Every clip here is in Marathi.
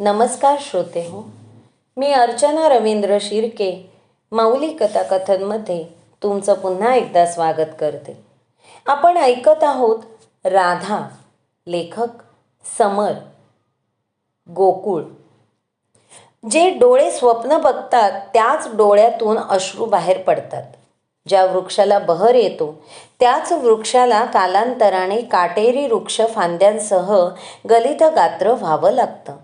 नमस्कार श्रोते हो. मी अर्चना रवींद्र शिर्के माऊली कथाकथनमध्ये तुमचं पुन्हा एकदा स्वागत करते. आपण ऐकत आहोत राधा लेखक समर गोकुळ. जे डोळे स्वप्न बघतात त्याच डोळ्यातून अश्रू बाहेर पडतात. ज्या वृक्षाला बहर येतो त्याच वृक्षाला कालांतराने काटेरी वृक्ष फांद्यांसह गलित गात्र व्हावं लागतं.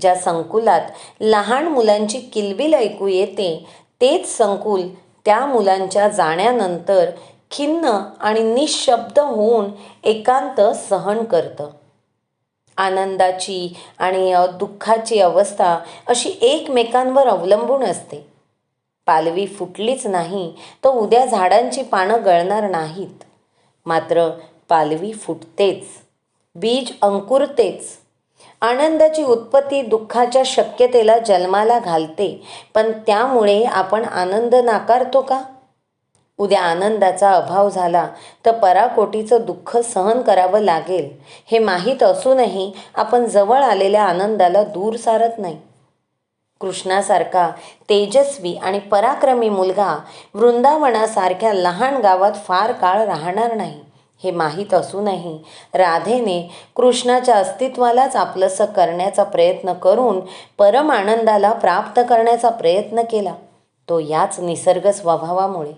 ज्या संकुलात लहान मुलांची किलबिल ऐकू येते तेच संकुल त्या मुलांच्या जाण्यानंतर खिन्न आणि निशब्द होऊन एकांत सहन करतं. आनंदाची आणि दुःखाची अवस्था अशी एकमेकांवर अवलंबून असते. पालवी फुटलीच नाही तर उद्या झाडांची पानं गळणार नाहीत. मात्र पालवी फुटतेच बीज अंकुरतेच. आनंदाची उत्पत्ती दुःखाच्या शक्यतेला जन्माला घालते. पण त्यामुळे आपण आनंद नाकारतो का? उद्या आनंदाचा अभाव झाला तर पराकोटीचं दुःख सहन करावं लागेल. हे माहीत असूनही आपण जवळ आलेल्या आनंदाला दूर सारत नाही. कृष्णासारखा तेजस्वी आणि पराक्रमी मुलगा वृंदावनासारख्या लहान गावात फार काळ राहणार नाही. हे माहीत असूनही राधेने कृष्णाच्या अस्तित्वालाच आपलंसं करण्याचा प्रयत्न करून परम आनंदाला प्राप्त करण्याचा प्रयत्न केला. तो याच निसर्ग स्वभावामुळे.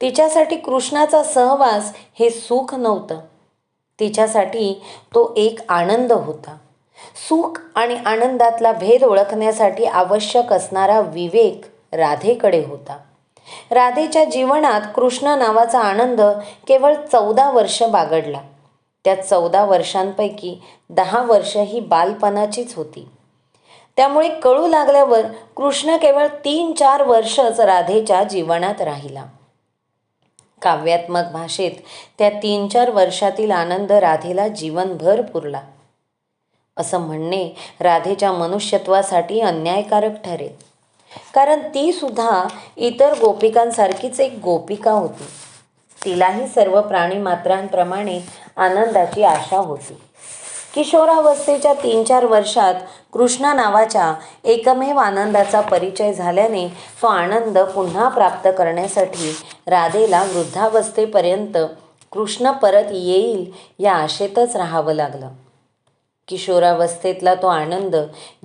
तिच्यासाठी कृष्णाचा सहवास हे सुख नव्हतं. तिच्यासाठी तो एक आनंद होता. सुख आणि आनंदातला भेद ओळखण्यासाठी आवश्यक असणारा विवेक राधेकडे होता. राधेच्या जीवनात कृष्ण नावाचा आनंद केवळ चौदा वर्ष बागडला. त्या चौदा वर्षांपैकी दहा वर्ष ही बालपणाचीच होती. त्यामुळे कळू लागल्यावर कृष्ण केवळ तीन चार वर्षच राधेच्या जीवनात राहिला. काव्यात्मक भाषेत त्या तीन चार वर्षातील आनंद राधेला जीवनभर पुरला. असं म्हणणे राधेच्या मनुष्यत्वासाठी अन्यायकारक ठरेल. कारण ती सुद्धा इतर गोपिकांसारखीच एक गोपिका होती. तिलाही सर्व प्राणीमात्रांप्रमाणे आनंदाची आशा होती. किशोरावस्थेच्या तीन चार वर्षात कृष्णा नावाच्या एकमेव आनंदाचा परिचय झाल्याने तो आनंद पुन्हा प्राप्त करण्यासाठी राधेला वृद्धावस्थेपर्यंत कृष्ण परत येईल या आशेतच राहावं लागलं. किशोरावस्थेतला तो आनंद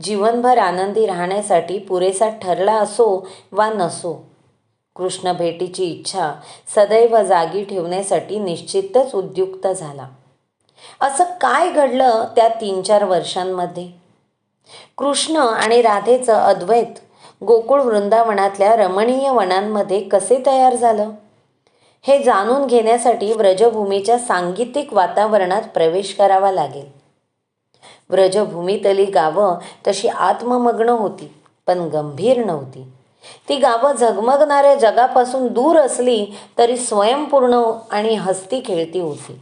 जीवनभर आनंदी राहण्यासाठी पुरेसा ठरला असो वा नसो कृष्ण भेटीची इच्छा सदैव जागी ठेवण्यासाठी निश्चितच उद्युक्त झाला. असं काय घडलं त्या तीन चार वर्षांमध्ये? कृष्ण आणि राधेचं अद्वैत गोकुळ वृंदावनातल्या रमणीय वनांमध्ये कसे तयार झालं? हे जाणून घेण्यासाठी व्रजभूमीच्या सांगीतिक वातावरणात प्रवेश करावा लागेल. व्रजभूमीतली गावं तशी आत्ममग्न होती पण गंभीर नव्हती. ती गावं झगमगणाऱ्या जगापासून दूर असली तरी स्वयंपूर्ण आणि हस्ती खेळती होती.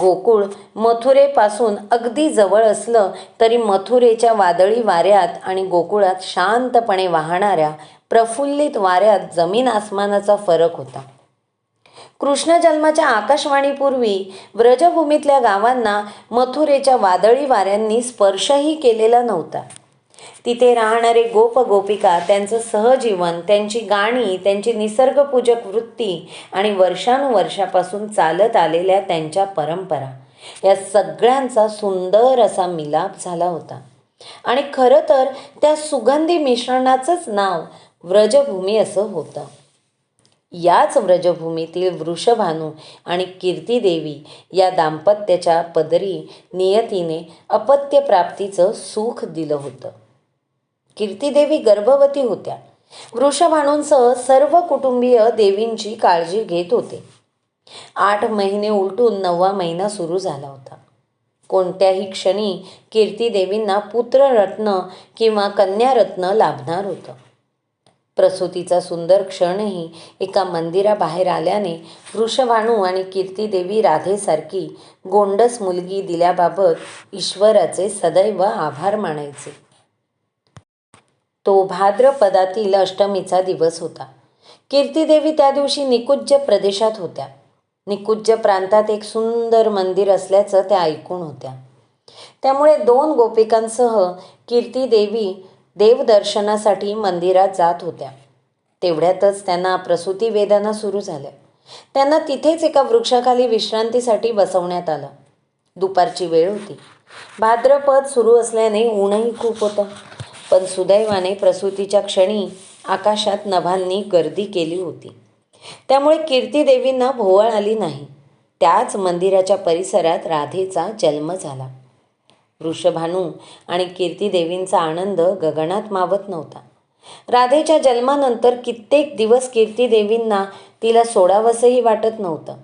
गोकुळ मथुरेपासून अगदी जवळ असलं तरी मथुरेच्या वादळी वाऱ्यात आणि गोकुळात शांतपणे वाहणाऱ्या प्रफुल्लित वाऱ्यात जमीन आसमानाचा फरक होता. कृष्ण जन्माच्या आकाशवाणीपूर्वी व्रजभूमीतल्या गावांना मथुरेच्या वादळी वाऱ्यांनी स्पर्शही केलेला नव्हता. तिथे राहणारे गोप गोपिका त्यांचं सहजीवन त्यांची गाणी त्यांची निसर्गपूजक वृत्ती आणि वर्षानुवर्षापासून चालत आलेल्या त्यांच्या परंपरा या सगळ्यांचा सुंदर असा मिलाप झाला होता. आणि खरं तर त्या सुगंधी मिश्रणाचंच नाव व्रजभूमी असं होतं. याच व्रजभूमीतील वृषभानू आणि कीर्तीदेवी या दाम्पत्याच्या पदरी नियतीने अपत्यप्राप्तीचं सुख दिलं होतं. कीर्तीदेवी गर्भवती होत्या. वृषभानूंसह सर्व कुटुंबीय देवींची काळजी घेत होते. आठ महिने उलटून नववा महिना सुरू झाला होता. कोणत्याही क्षणी कीर्तीदेवींना पुत्ररत्न किंवा कन्यारत्न लाभणार होतं. प्रसूतीचा सुंदर क्षणही एका मंदिराबाहेर आल्याने वृषभाणू आणि कीर्तिदेवी राधेसारखी गोंडस मुलगी दिल्याबाबत ईश्वराचे सदैव आभार मानायचे. तो भाद्रपदातील अष्टमीचा दिवस होता. कीर्तीदेवी त्या दिवशी निकुज्ज प्रदेशात होत्या. निकुज्ज प्रांतात एक सुंदर मंदिर असल्याचं त्या ऐकून होत्या. त्यामुळे दोन गोपिकांसह कीर्तीदेवी देवदर्शनासाठी मंदिरात जात होत्या. तेवढ्यातच त्यांना प्रसूती वेदना सुरू झाल्या. त्यांना तिथेच एका वृक्षाखाली विश्रांतीसाठी बसवण्यात आलं. दुपारची वेळ होती. भाद्रपद सुरू असल्याने ऊनही खूप होतं. पण सुदैवाने प्रसूतीच्या क्षणी आकाशात नभांनी गर्दी केली होती. त्यामुळे कीर्तीदेवींना भोवळ आली नाही. त्याच मंदिराच्या परिसरात राधेचा जन्म झाला. वृषभानू आणि कीर्तीदेवींचा आनंद गगनात मावत नव्हता. राधेच्या जन्मानंतर कित्येक दिवस कीर्तीदेवींना तिला सोडावंसंही वाटत नव्हतं.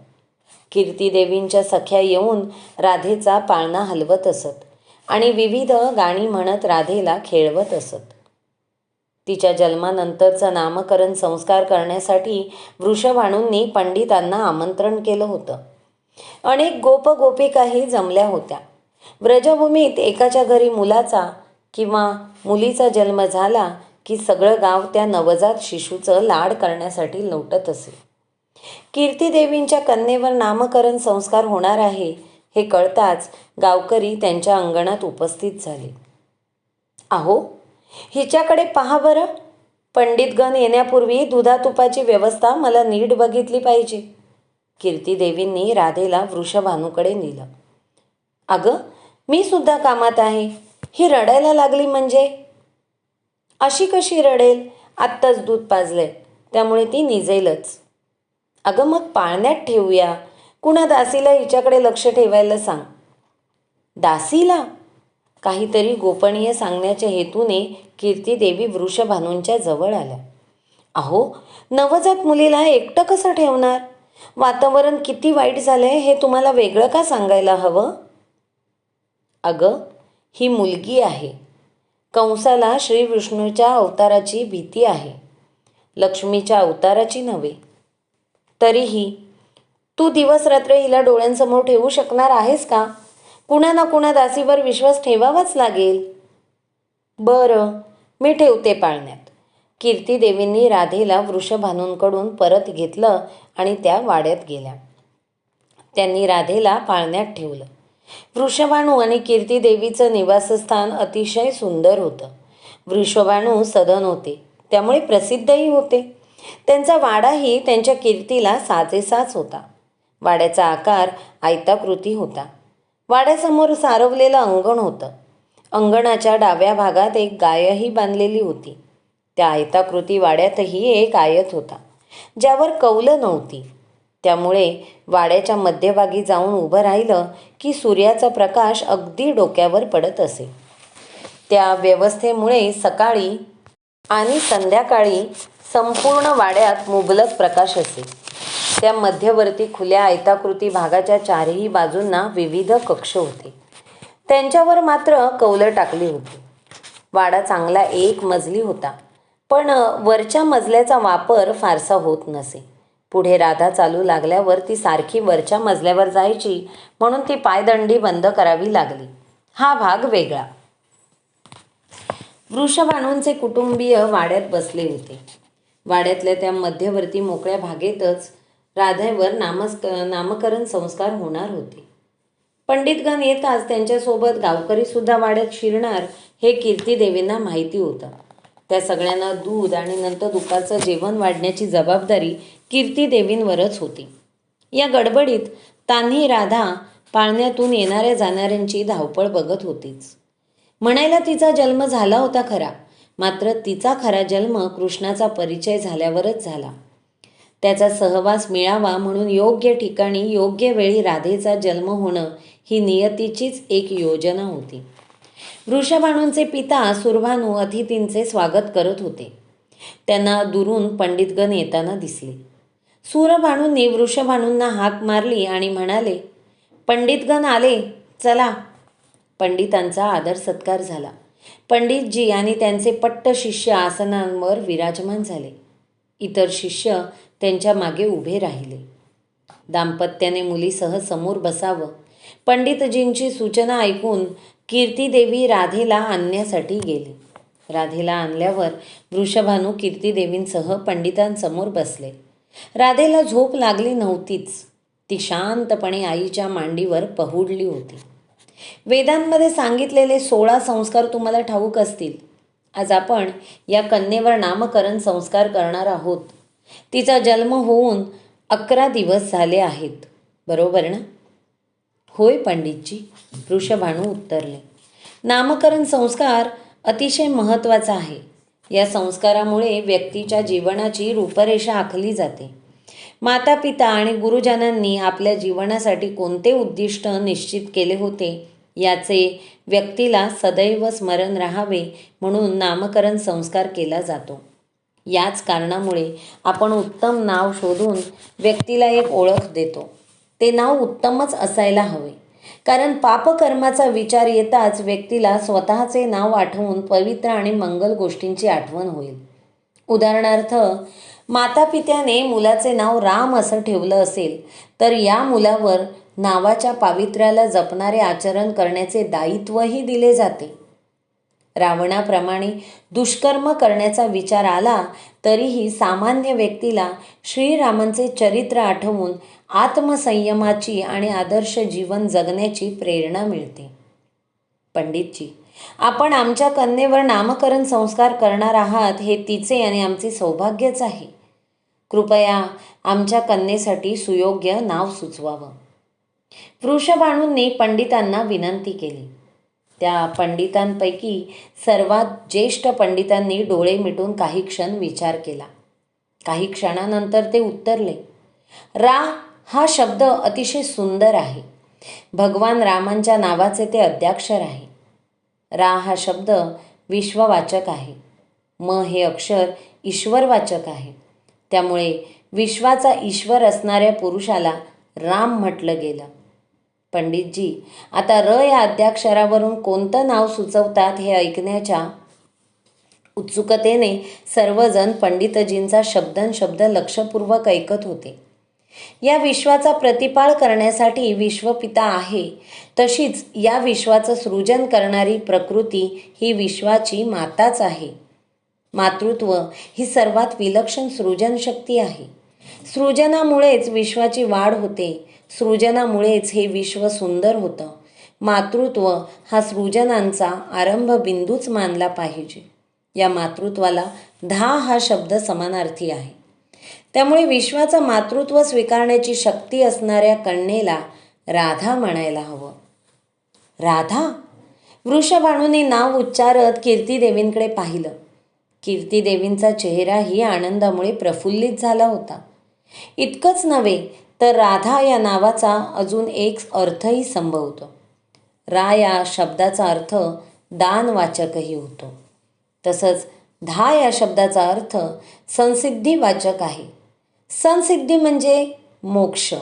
कीर्तीदेवींच्या सख्या येऊन राधेचा पाळणा हलवत असत आणि विविध गाणी म्हणत राधेला खेळवत असत. तिच्या जन्मानंतरचं नामकरण संस्कार करण्यासाठी वृषभाणूंनी पंडितांना आमंत्रण केलं होतं. अनेक गोपगोपिकाही जमल्या होत्या. व्रजभूमीत एकाच्या घरी मुलाचा किंवा मुलीचा जन्म झाला की सगळं गाव त्या नवजात शिशूचं लाड करण्यासाठी लोटत असे. कीर्तीदेवींच्या कन्येवर नामकरण संस्कार होणार आहे हे कळताच गावकरी त्यांच्या अंगणात उपस्थित झाले. अहो हिच्याकडे पहा बरं. पंडितगण येण्यापूर्वी दुधातुपाची व्यवस्था मला नीट बघितली पाहिजे. कीर्तीदेवींनी राधेला वृषभानूकडे नेलं. अगं मी सुद्धा कामात आहे. ही रडायला लागली म्हणजे? अशी कशी रडेल? आत्ताच दूध पाजले त्यामुळे ती निजेलच. अगं मग पाळण्यात ठेवूया. कुणा दासीला हिच्याकडे लक्ष ठेवायला सांग. दासीला? काहीतरी गोपनीय सांगण्याच्या हेतूने कीर्तीदेवी वृषभानूंच्या जवळ आल्या. अहो नवजात मुलीला एकटं कसं ठेवणार? वातावरण किती वाईट झालंय हे तुम्हाला वेगळं का सांगायला हवं? अगं ही मुलगी आहे. कंसाला श्रीविष्णूच्या अवताराची भीती आहे. लक्ष्मीच्या अवताराची नव्हे. तरीही तू दिवस रात्र हिला डोळ्यांसमोर ठेवू शकणार आहेस का? कुणा ना कुणा दासीवर विश्वास ठेवावाच लागेल. बरं मी ठेवते पाळण्यात. कीर्तीदेवींनी राधेला वृषभानूंकडून परत घेतलं आणि त्या वाड्यात गेल्या. त्यांनी राधेला पाळण्यात ठेवलं. वृषभाणू आणि कीर्तीदेवीचं निवासस्थान अतिशय सुंदर होतं. वृषभाणू सदन होते. त्यामुळे प्रसिद्धही होते. त्यांचा वाडाही त्यांच्या कीर्तीला साजेसाच होता. वाड्याचा आकार आयताकृती होता. वाड्यासमोर सारवलेलं अंगण होतं. अंगणाच्या डाव्या भागात एक गायही बांधलेली होती. त्या आयताकृती वाड्यातही एक आयत होता. ज्यावर कौलं नव्हती. त्यामुळे वाड्याच्या मध्यभागी जाऊन उभं राहिलं की सूर्याचा प्रकाश अगदी डोक्यावर पडत असे. त्या व्यवस्थेमुळे सकाळी आणि संध्याकाळी संपूर्ण वाड्यात मुबलक प्रकाश असे. त्या मध्यवर्ती खुल्या आयताकृती भागाच्या चारही बाजूंना विविध कक्ष होते. त्यांच्यावर मात्र कौलं टाकली होती. वाडा चांगला एक मजली होता पण वरच्या मजल्याचा वापर फारसा होत नसे. पुढे राधा चालू लागल्यावर ती सारखी वरच्या मजल्यावर जायची म्हणून ती पायदंडी बंद करावी लागली. हा भाग वेगळा. वृषभाणूंचे कुटुंबीय वाड्यात बसले होते. वाड्यातल्या त्या मध्यवर्ती मोकळ्या भागेतच राधेवर नामस्क नामकरण संस्कार होणार होते. पंडितगण येताच त्यांच्यासोबत गावकरीसुद्धा वाड्यात शिरणार हे कीर्तीदेवींना माहिती होतं. त्या सगळ्यांना दूध आणि नंतर दुपारचं जेवण वाढण्याची जबाबदारी कीर्तीदेवींवरच होती. या गडबडीत तान्ही राधा पाळण्यातून येणाऱ्या जाणाऱ्यांची धावपळ बघत होतीच. म्हणायला तिचा जन्म झाला होता खरा मात्र तिचा खरा जन्म कृष्णाचा परिचय झाल्यावरच झाला. त्याचा सहवास मिळावा म्हणून योग्य ठिकाणी योग्य वेळी राधेचा जन्म होणं ही नियतीचीच एक योजना होती. वृषभाणूंचे पिता सुरभानू अतिथींचे स्वागत करत होते. त्यांना दुरून पंडितगण येताना दिसले. सूरभाणूंनी वृषभानूंना हाक मारली आणि म्हणाले पंडितगण आले चला. पंडितांचा आदर सत्कार झाला. पंडितजी आणि त्यांचे पट्ट शिष्य आसनांवर विराजमान झाले. इतर शिष्य त्यांच्या मागे उभे राहिले. दाम्पत्याने मुलीसह समोर बसावं. पंडितजींची सूचना ऐकून कीर्तीदेवी राधेला आणण्यासाठी गेली. राधेला आणल्यावर वृषभानू कीर्तीदेवींसह पंडितांसमोर बसले. राधेला झोप लागली नव्हतीच. ती शांतपणे आईच्या मांडीवर पहुडली होती. वेदांमध्ये सांगितलेले सोळा संस्कार तुम्हाला ठाऊक असतील. आज आपण या कन्येवर नामकरण संस्कार करणार आहोत. तिचा जन्म होऊन अकरा दिवस झाले आहेत. बरोबर ना? होय पंडितजी वृषभानू उत्तरले. नामकरण संस्कार अतिशय महत्त्वाचा आहे. या संस्कारामुळे व्यक्तीच्या जीवनाची रूपरेषा आखली जाते. माता पिता आणि गुरुजनांनी आपल्या जीवनासाठी कोणते उद्दिष्ट निश्चित केले होते? याचे व्यक्तीला सदैव स्मरण राहावे म्हणून नामकरण संस्कार केला जातो. याच कारणामुळे आपण उत्तम नाव शोधून व्यक्तीला एक ओळख देतो. ते नाव उत्तमच असायला हवे. कारण पापकर्माचा विचार येताच व्यक्तीला स्वतःचे नाव आठवून पवित्र आणि मंगल गोष्टींची आठवण होईल. उदाहरणार्थ माता पित्याने मुलाचे नाव राम असं ठेवलं असेल तर या मुलावर नावाच्या पावित्र्याला जपणारे आचरण करण्याचे दायित्वही दिले जाते. रावणाप्रमाणे दुष्कर्म करण्याचा विचार आला तरीही सामान्य व्यक्तीला श्रीरामांचे चरित्र आठवून आत्मसंयमाची आणि आदर्श जीवन जगण्याची प्रेरणा मिळते. पंडितजी आपण आमच्या कन्येवर नामकरण संस्कार करणार आहात हे तिचे आणि आमचे सौभाग्यच आहे. कृपया आमच्या कन्येसाठी सुयोग्य नाव सुचवावं. वृषभाणूंनी पंडितांना विनंती केली. त्या पंडितांपैकी सर्वात ज्येष्ठ पंडितांनी डोळे मिटून काही क्षण विचार केला. काही क्षणानंतर ते उत्तरले रा हा शब्द अतिशय सुंदर आहे. भगवान रामांच्या नावाचे ते अद्याक्षर आहे. रा हा शब्द विश्ववाचक आहे. म हे अक्षर ईश्वरवाचक आहे. त्यामुळे विश्वाचा ईश्वर असणाऱ्या पुरुषाला राम म्हटलं गेलं. पंडितजी आता र या अद्याक्षरावरून कोणतं नाव सुचवतात हे ऐकण्याच्या उत्सुकतेने सर्वजण पंडितजींचा शब्दनशब्द लक्षपूर्वक ऐकत होते. या विश्वाचा प्रतिपाळ करण्यासाठी विश्वपिता आहे तशीच या विश्वाचं सृजन करणारी प्रकृती ही विश्वाची माताच आहे. मातृत्व ही सर्वात विलक्षण सृजनशक्ती आहे. सृजनामुळेच विश्वाची वाढ होते सृजनामुळेच हे विश्व सुंदर होतं. मातृत्व हा सृजनांचा आरंभ बिंदूच मानला पाहिजे. या मातृत्वाला दहा हा शब्द समानार्थी आहे. त्यामुळे विश्वाचं मातृत्व स्वीकारण्याची शक्ती असणाऱ्या कन्येला राधा म्हणायला हवं. राधा? वृषभाणूने नाव उच्चारत कीर्तीदेवींकडे पाहिलं. कीर्तीदेवींचा चेहराही आनंदामुळे प्रफुल्लित झाला होता. इतकंच नव्हे तर राधा या नावाचा अजून एक अर्थही संभवतो. रा या शब्दाचा अर्थ दानवाचकही होतो. तसंच धा या शब्दाचा अर्थ संसिद्धीवाचक आहे. संसिद्धी म्हणजे मोक्ष.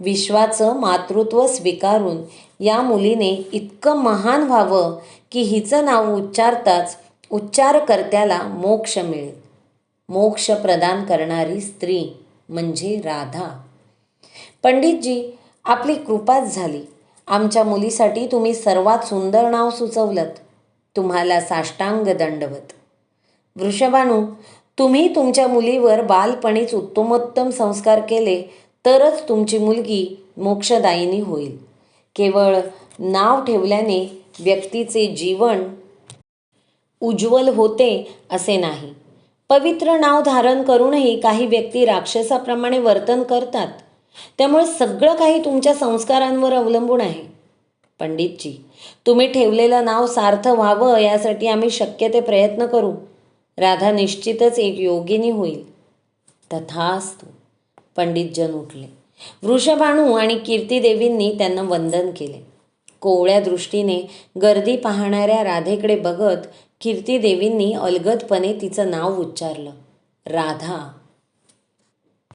विश्वाचं मातृत्व स्वीकारून या मुलीने इतकं महान व्हावं की हिचं नाव उच्चारताच उच्चारकर्त्याला मोक्ष मिळेल. मोक्ष प्रदान करणारी स्त्री म्हणजे राधा. पंडितजी आपली कृपाच झाली. आमच्या मुलीसाठी तुम्ही सर्वात सुंदर नाव सुचवलं तुम्हाला साष्टांग दंडवत. वृषभानू तुम्ही तुमच्या मुलीवर बालपणीच उत्तमोत्तम संस्कार केले तरच तुमची मुलगी मोक्षदायिनी होईल. केवळ नाव ठेवल्याने व्यक्तीचे जीवन उज्ज्वल होते असे नाही. पवित्र नाव धारण करूनही काही व्यक्ती राक्षसाप्रमाणे वर्तन करतात. त्यामुळे सगळं काही तुमच्या संस्कारांवर अवलंबून आहे. पंडितजी तुम्ही ठेवलेलं नाव सार्थ व्हावं यासाठी आम्ही शक्य ते प्रयत्न करू. राधा निश्चितच एक योगिनी होईल. तथास्तु पंडितजन उठले. वृषभाणू आणि कीर्तिदेवींनी त्यांना वंदन केले. कोवळ्या दृष्टीने गर्दी पाहणाऱ्या राधेकडे बघत कीर्तीदेवींनी अलगदपणे तिचं नाव उच्चारलं. राधा